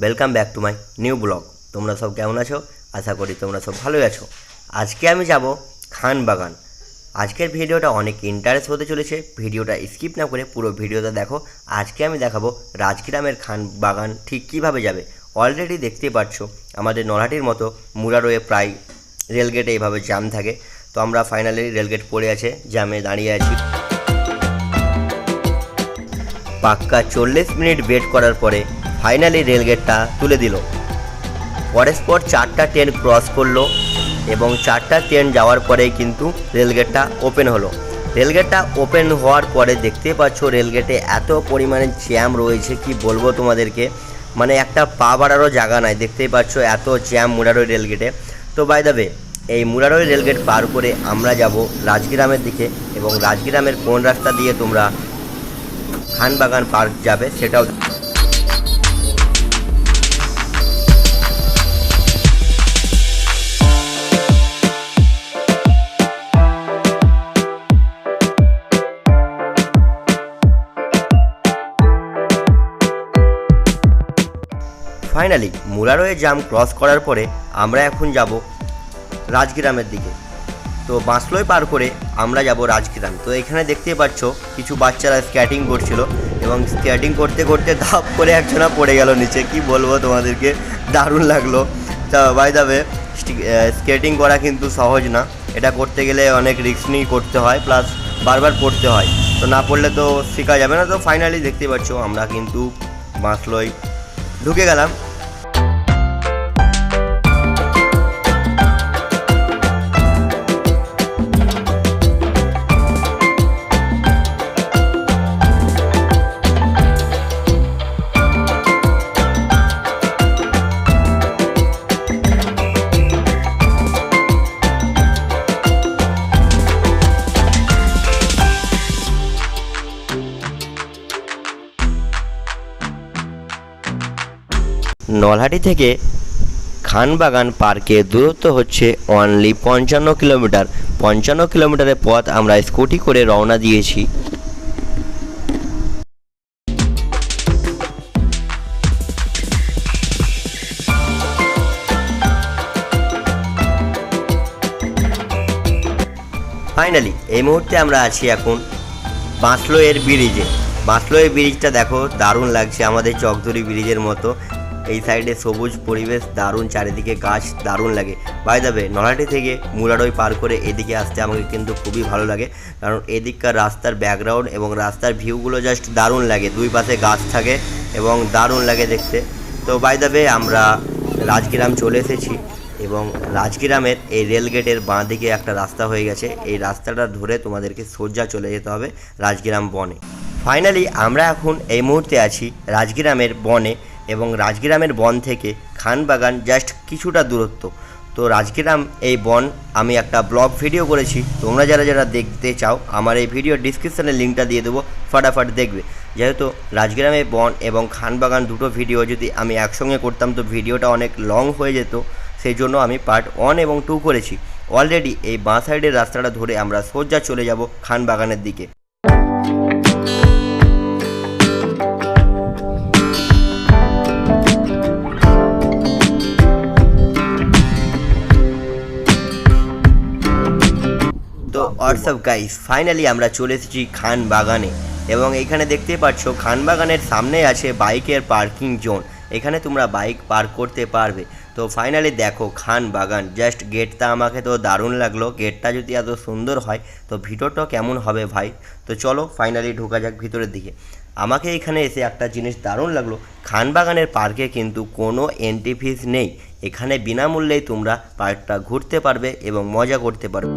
Welcome back to my new blog তোমরা সব কেমন আছো? আশা করি তোমরা সব ভালোই আছো। আজকে আমি যাব খান বাগান। আজকের ভিডিওটা অনেক ইন্টারেস্ট হতে চলেছে। ভিডিওটা স্কিপ না করে পুরো ভিডিওটা দেখো। আজকে আমি দেখাবো রাজগ্রামের খান বাগান ঠিক কীভাবে যাবে। অলরেডি দেখতেই পাচ্ছ আমাদের নলহাটির মতো মুরারোয়ে প্রায় রেলগেটে এইভাবে জ্যাম থাকে। তো আমরা ফাইনালি রেলগেট পড়ে আছে জ্যামে দাঁড়িয়ে আছি। পাক্কা চল্লিশ মিনিট ওয়েট করার পরে ফাইনালি রেলগেটটা তুলে দিল। পরস্পর চারটা ট্রেন ক্রস করল এবং চারটা ট্রেন যাওয়ার পরেই কিন্তু রেলগেটটা ওপেন হলো। রেলগেটটা ওপেন হওয়ার পরে দেখতে পাচ্ছ রেলগেটে এত পরিমাণে জ্যাম রয়েছে, কি বলব তোমাদেরকে? মানে একটা পা বাড়ারও জায়গা নাই, দেখতেই পাচ্ছ এত জ্যাম মুরারোই রেলগেটে। তো বাই দ্য এই মুরারোই রেলগেট পার করে আমরা যাব রাজগ্রামের দিকে এবং রাজগ্রামের কোন রাস্তা দিয়ে তোমরা খানবাগান পার্ক যাবে সেটাও ফাইনালি মুরারোয়ে জাম ক্রস করার পরে আমরা এখন যাব রাজগ্রামের দিকে। তো বাঁশলই পার করে আমরা যাব রাজগ্রাম। তো এখানে দেখতে পাচ্ছ, কিছু বাচ্চারা স্কেটিং করছিল এবং স্কেটিং করতে করতে ধাপ করে একজনা পড়ে গেল নিচে। কি বলব তোমাদেরকে? দারুণ লাগল। তা বাই দাবে স্কেটিং করা কিন্তু সহজ না। এটা করতে গেলে অনেক রিস্ক নিয়ে করতে হয় প্লাস বারবার পড়তে হয়। তো না পড়লে তো শেখা যাবে না। তো ফাইনালি দেখতে পাচ্ছ, আমরা কিন্তু বাঁশলই ঢুকে গেলাম। নলহাটি থেকে খানবাগান পার্কের দূরত্ব হচ্ছে অনলি পঞ্চান্ন কিলোমিটার। পঞ্চান্ন কিলোমিটারের পথ আমরা স্কুটি করে রওনা দিয়েছি। ফাইনালি এই মুহূর্তে আমরা আছি এখন বাঁশলোয়ের ব্রিজে। বাঁশলোয়ের ব্রিজটা দেখো, দারুণ লাগছে। আমাদের চকদুরি ব্রিজের মতো। এই সাইডে সবুজ পরিবেশ, দারুণ চারিদিকে গাছ, দারুণ লাগে। বাই যাবে নলহাটি থেকে মুরাডই পার করে এদিকে আসতে আমাকে কিন্তু খুবই ভালো লাগে। কারণ এদিককার রাস্তার ব্যাকগ্রাউন্ড এবং রাস্তার ভিউগুলো জাস্ট দারুণ লাগে। দুই পাশে গাছ থাকে এবং দারুণ লাগে দেখতে। তো বাই যাবে আমরা রাজগ্রাম চলে এসেছি এবং রাজগ্রামের এই রেলগেটের বাঁ দিকে একটা রাস্তা হয়ে গেছে। এই রাস্তাটা ধরে তোমাদেরকে সোজা চলে যেতে হবে রাজগ্রাম বনে। ফাইনালি আমরা এখন এই মুহূর্তে আছি রাজগ্রামের বনে। এবং রাজগ্রামের বন থেকে খানবাগান জাস্ট কিছুটা দূরত্ব। তো রাজগ্রাম এই বন আমি একটা ব্লগ ভিডিও করেছি। তোমরা যারা যারা দেখতে চাও, আমার এই ভিডিও ডিসক্রিপশানে লিঙ্কটা দিয়ে দেবো, ফটাফট দেখবে। যেহেতু রাজগ্রামে বন এবং খানবাগান দুটো ভিডিও যদি আমি একসঙ্গে করতাম তো ভিডিওটা অনেক লং হয়ে যেত। সেই জন্য আমি পার্ট ওয়ান এবং টু করেছি। অলরেডি এই বাঁ সাইডের রাস্তাটা ধরে আমরা সোজা চলে যাব খানবাগানের দিকে। হোয়াটসঅ্যাপ গাইস ফাইনালি আমরা চলে এসেছি খান বাগানে এবং এখানে দেখতেই পাচ্ছ খান বাগানের সামনে আছে বাইকের পার্কিং জোন। এখানে তোমরা বাইক পার্ক করতে পারবে। তো ফাইনালি দেখো খান বাগান জাস্ট গেটটা আমাকে তো দারুণ লাগল। গেটটা যদি এত সুন্দর হয়, তো ভিতরটা কেমন হবে ভাই? তো চলো ফাইনালি ঢোকা যাক ভিতরের দিকে। আমাকে এখানে এসে একটা জিনিস দারুণ লাগল, খানবাগানের পার্কে কিন্তু কোনো এন্ট্রি ফিস নেই। এখানে বিনামূল্যেই তোমরা পার্কটা ঘুরতে পারবে এবং মজা করতে পারবে।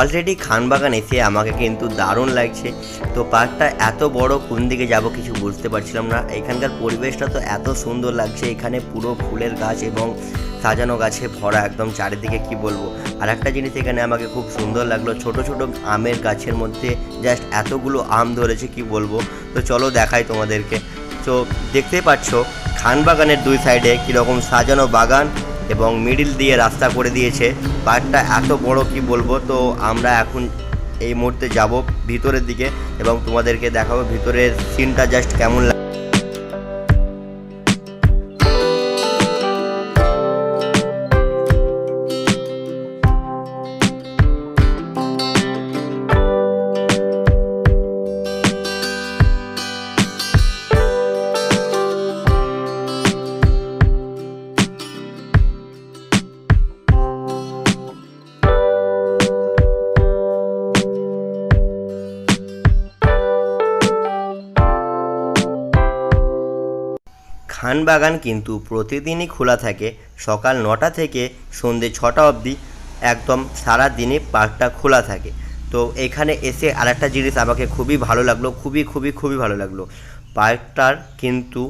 অলরেডি খানবাগান এসে আমাকে কিন্তু দারুণ লাগছে। তো পার্কটা এত বড়, কোন দিকে যাব কিছু বুঝতে পারছিলাম না। এখানকার পরিবেশটা তো এত সুন্দর লাগছে, এখানে পুরো ফুলের গাছ এবং সাজানো গাছে ভরা একদম চারিদিকে, কি বলব? আর একটা জিনিস এখানে আমাকে খুব সুন্দর লাগল, ছোট ছোট আমের গাছের মধ্যে জাস্ট এতগুলো আম ধরেছে, কি বলব? তো চলো দেখাই তোমাদেরকে। তো দেখতেই পাচ্ছ, খানবাগানের দুই সাইডে কীরকম সাজানো বাগান এবং মিডিল দিয়ে রাস্তা করে দিয়েছে। পার্কটা এত বড়, কি বলব? তো আমরা এখন এই মুহূর্তে যাব ভিতরের দিকে এবং তোমাদেরকে দেখাবো ভিতরের সিনটা জাস্ট কেমন লাগে খানবাগান কিন্তু প্রতিদিনই খোলা থাকে। সকাল নটা থেকে সন্ধে ছটা অবধি একদম সারা দিনে পার্কটা খোলা থাকে। তো এখানে এসে আরেকটা জিনিস আমাকে খুবই ভালো লাগল, খুবই খুবই খুবই ভালো লাগল। পার্কটার কিন্তু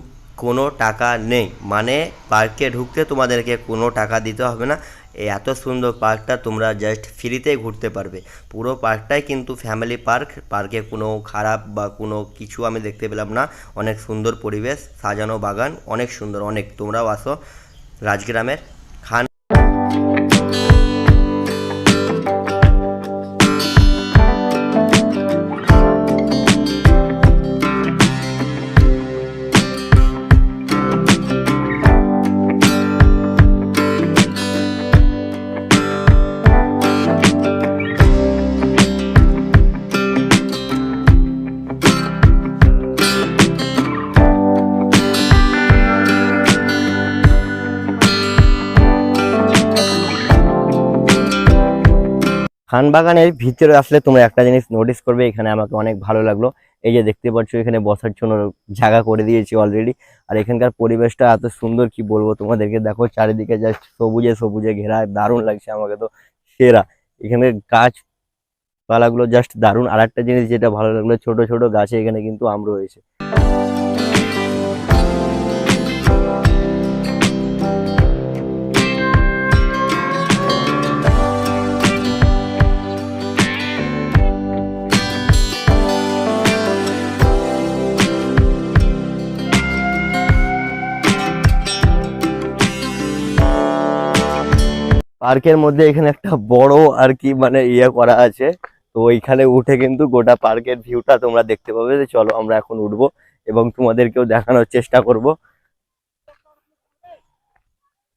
কোনো টাকা নেই। মানে পার্কে ঢুকতে তোমাদেরকে কোনো টাকা দিতে হবে না। এই এত সুন্দর পার্কটা তোমরা জাস্ট ফ্রিতে ঘুরতে পারবে। পুরো পার্কটাই কিন্তু ফ্যামিলি পার্ক পার্কে কোনো খারাপ বা কোনো কিছু আমি দেখতে পেলাম না। অনেক সুন্দর পরিবেশ, সাজানো বাগান, অনেক সুন্দর, অনেক। তোমরাও আসো রাজগ্রামের। খান খানবাগানের ভিতরে আসলে তোমরা একটা জিনিস নোটিস করবে, এখানে আমাকে অনেক ভালো লাগল। এই যে দেখতে পাচ্ছ, এখানে বসার জন্য জায়গা করে দিয়েছি অলরেডি আর এখানকার পরিবেশটা এত সুন্দর, কি বলব তোমাদেরকে? দেখো চারিদিকে জাস্ট সবুজে সবুজে ঘেরা, দারুণ লাগছে আমাকে তো, সেরা। এখানে গাছ পালাগুলো জাস্ট দারুণ। আর একটা জিনিস যেটা ভালো লাগল, ছোট ছোট গাছে এখানে কিন্তু আম রয়েছে। পার্কের মধ্যে এখানে একটা বড় আর কি মানে ইয়ে করা আছে। তো ওইখানে উঠে কিন্তু গোটা পার্কের ভিউটা তোমরা দেখতে পাবে যে চলো আমরা এখন উঠবো এবং তোমাদেরকেও দেখানোর চেষ্টা করব।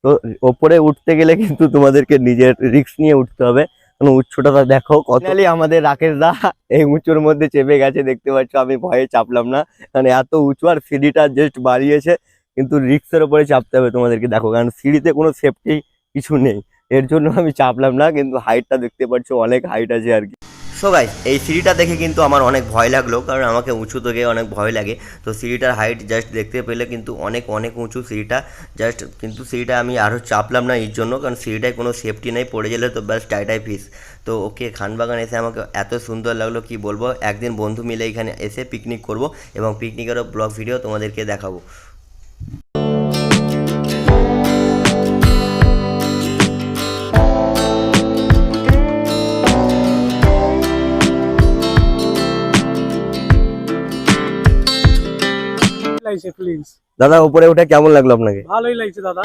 তো ওপরে উঠতে গেলে কিন্তু তোমাদেরকে নিজের রিক্স নিয়ে উঠতে হবে। কারণ উচ্চটা দেখো কতলি আমাদের রাকেশ দা এই উঁচুর মধ্যে চেপে গেছে, দেখতে পাচ্ছ আমি ভয়ে চাপলাম না। কারণ এত উঁচু আর সিঁড়িটা জাস্ট বাড়িয়েছে, কিন্তু রিক্সের উপরে চাপতে হবে তোমাদেরকে। দেখো, কারণ সিঁড়িতে কোনো সেফটি কিছু নেই। এর জন্য আমি চাপলাম না, কিন্তু হাইটটা দেখতে পাচ্ছ, অনেক হাইট আছে আর কি। সো গাইস এই সিঁড়িটা দেখে কিন্তু আমার অনেক ভয় লাগল, কারণ আমাকে উঁচু থেকে অনেক ভয় লাগে। তো সিঁড়িটার হাইট জাস্ট দেখতে পেলে কিন্তু অনেক অনেক উঁচু সিঁড়িটা। জাস্ট কিন্তু সিঁড়িটা আমি আরও চাপলাম না এর জন্য, কারণ সিঁড়িটায় কোনো সেফটি নেই, পড়ে গেলে তো ব্যাস টাইটাই ফিস তো ওকে খানবাগান এসে আমাকে এত সুন্দর লাগল, কি বলব? একদিন বন্ধু মিলে এখানে এসে পিকনিক করব এবং পিকনিকেরও ব্লগ ভিডিও তোমাদেরকে দেখাবো। লাগছে ফিলিংস দাদা উপরে উঠে কেমন লাগল আপনাকে? ভালোই লাগছে দাদা।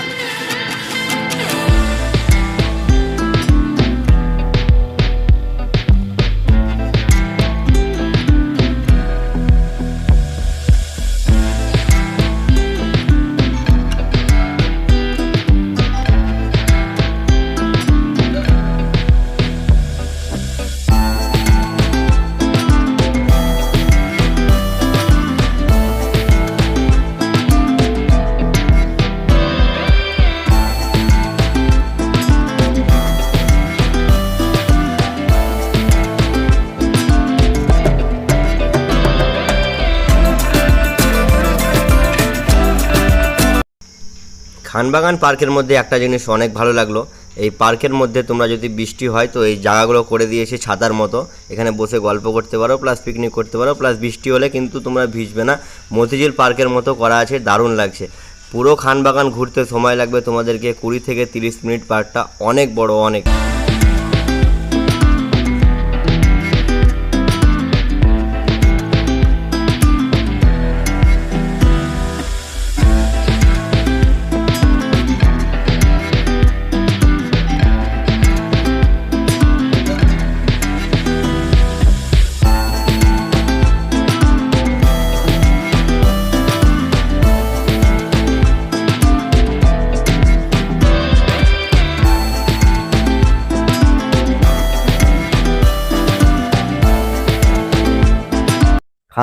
খানবাগান পার্কের মধ্যে একটা জিনিস অনেক ভালো লাগল। এই পার্কের মধ্যে তোমরা যদি বৃষ্টি হয়, তো এই জায়গাগুলো করে দিয়েছে ছাতার মতো এখানে বসে গল্প করতে পারো প্লাস পিকনিক করতে পারো প্লাস বৃষ্টি হলে কিন্তু তোমরা ভিজবে না। মতিঝিল পার্কের মতো করা আছে, দারুণ লাগছে। পুরো খানবাগান ঘুরতে সময় লাগবে তোমাদেরকে। কুড়ি থেকে তিরিশ মিনিট পার্কটা অনেক বড়, অনেক।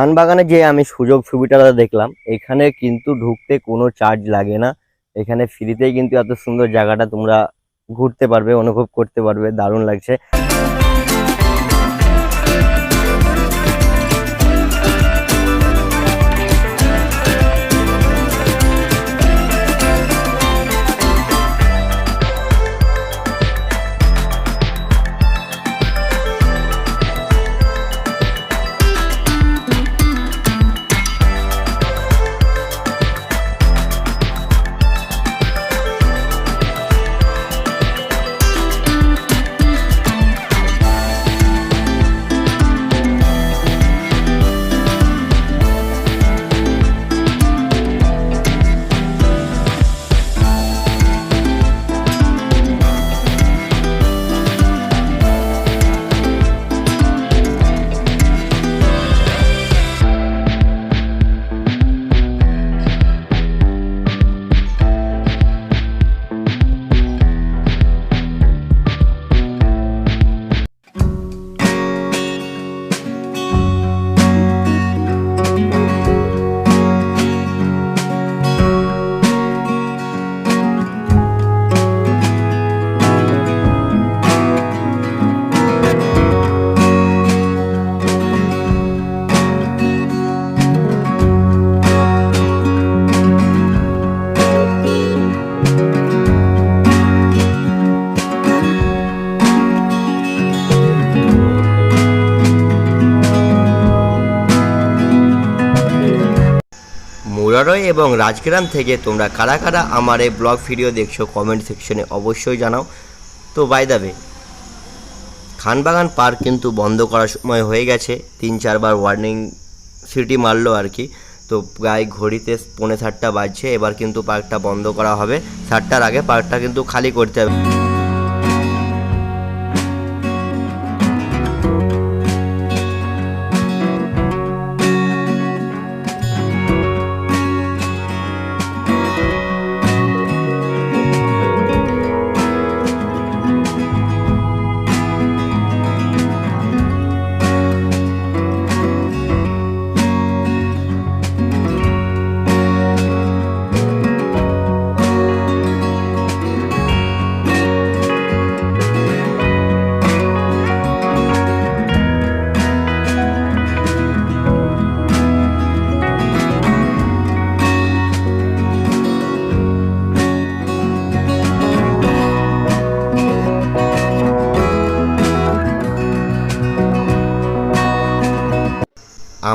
খানবাগানে যে আমি সুযোগ সুবিধাটা দেখলাম, এখানে কিন্তু ঢুকতে কোনো চার্জ লাগে না। এখানে ফ্রিতেই কিন্তু এত সুন্দর জায়গাটা তোমরা ঘুরতে পারবে, অনুভব করতে পারবে, দারুণ লাগছে। মুরারয় এবং রাজগ্রাম থেকে তোমরা কারা কারা আমার এই ব্লগ ভিডিও দেখছ কমেন্ট সেকশনে অবশ্যই জানাও। তো বাই দাবে খানবাগান পার্ক কিন্তু বন্ধ করার সময় হয়ে গেছে। তিন চারবার ওয়ার্নিং সিটি মারলো আর কি। তো প্রায় ঘড়িতে পৌনে সাতটা বাজছে, এবার কিন্তু পার্কটা বন্ধ করা হবে। সাতটার আগে পার্কটা কিন্তু খালি করতে হবে।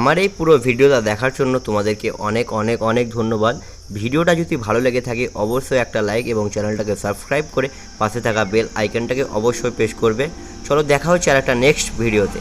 আমার এই পুরো ভিডিওটা দেখার জন্য তোমাদেরকে অনেক অনেক অনেক ধন্যবাদ। ভিডিওটা যদি ভালো লেগে থাকে, অবশ্যই একটা লাইক এবং চ্যানেলটাকে সাবস্ক্রাইব করে পাশে থাকা বেল আইকনটাকে অবশ্যই প্রেস করবে। চলো দেখা হচ্ছে আর একটা নেক্সট ভিডিওতে